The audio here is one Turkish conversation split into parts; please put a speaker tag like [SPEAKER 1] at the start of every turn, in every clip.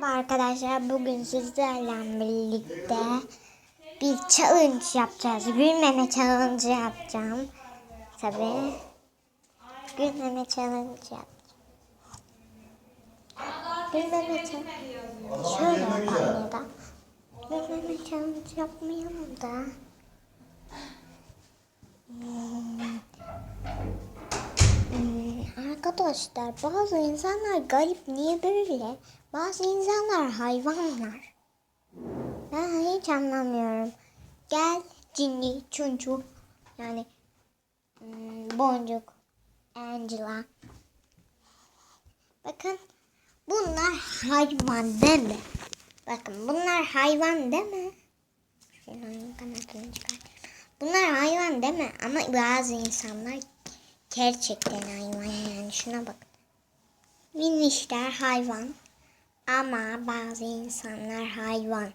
[SPEAKER 1] Merhaba arkadaşlar. Bugün sizlerle birlikte bir challenge yapacağız. Gülmeme challenge yapacağım. Tabii. Gülmeme challenge yapacağım. Gülmeme challenge. Şöyle yapalım ya da. Gülmeme challenge yapmayalım da. Hmm. Arkadaşlar bazı insanlar garip niye böyle? Bazı insanlar hayvanlar. Ben hiç anlamıyorum. Gel cinli çuncu yani hmm, boncuk Angela. Bakın bunlar hayvan deme. Bakın bunlar hayvan deme. Bunlar hayvan deme ama bazı insanlar gerçekten hayvan yani şuna bak. Minişler hayvan ama bazı insanlar hayvan.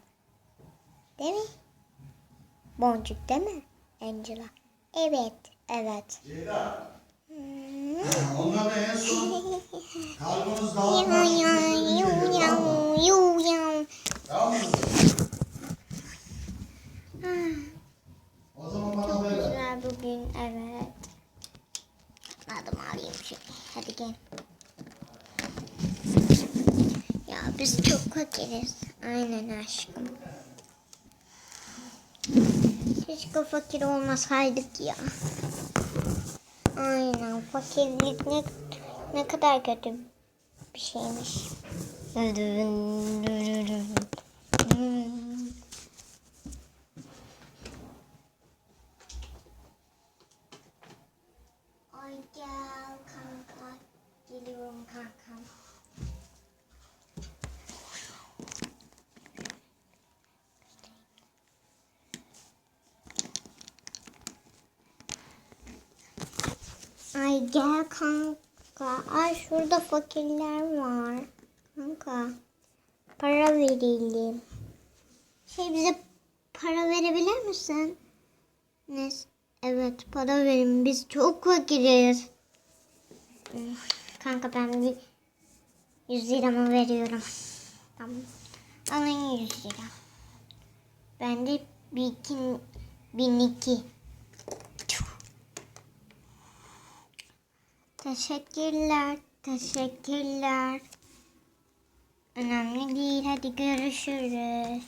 [SPEAKER 1] Değil mi? Boncuk değil mi Angela? Evet, evet.
[SPEAKER 2] Ceyda,
[SPEAKER 1] Hmm.
[SPEAKER 2] onları en son karbonuz
[SPEAKER 1] Yav,
[SPEAKER 2] dağıtmak için tamam mı? O zaman bana
[SPEAKER 1] Çok güzel bugün, evet. Adım alayım şöyle. Hadi gel. Ya biz çok fakiriz. Aynen aşkım. Keşke fakir olmasaydık ya. Aynen fakirlik ne, ne kadar kötü bir şeymiş. Ay gel kanka. Geliyorum kankam. Ay gel kanka. Ay şurada fakirler var. Kanka. Para verelim. Şey bize para verebilir misin? Ne? Evet para verin. Biz çok fakiriz. Kanka ben bir 100 liramı veriyorum. Tamam. Alın 100 lira. Ben de bir iki, bin iki. Teşekkürler. Teşekkürler. Önemli değil. Hadi görüşürüz.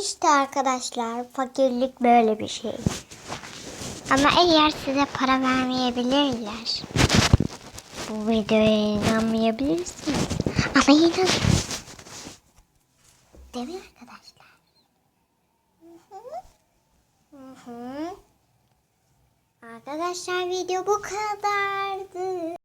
[SPEAKER 1] İşte arkadaşlar fakirlik böyle bir şey. Ama eğer size para vermeyebilirler. Bu videoya inanmayabilirsiniz. Ama inan. Değil mi arkadaşlar? Video bu kadardı.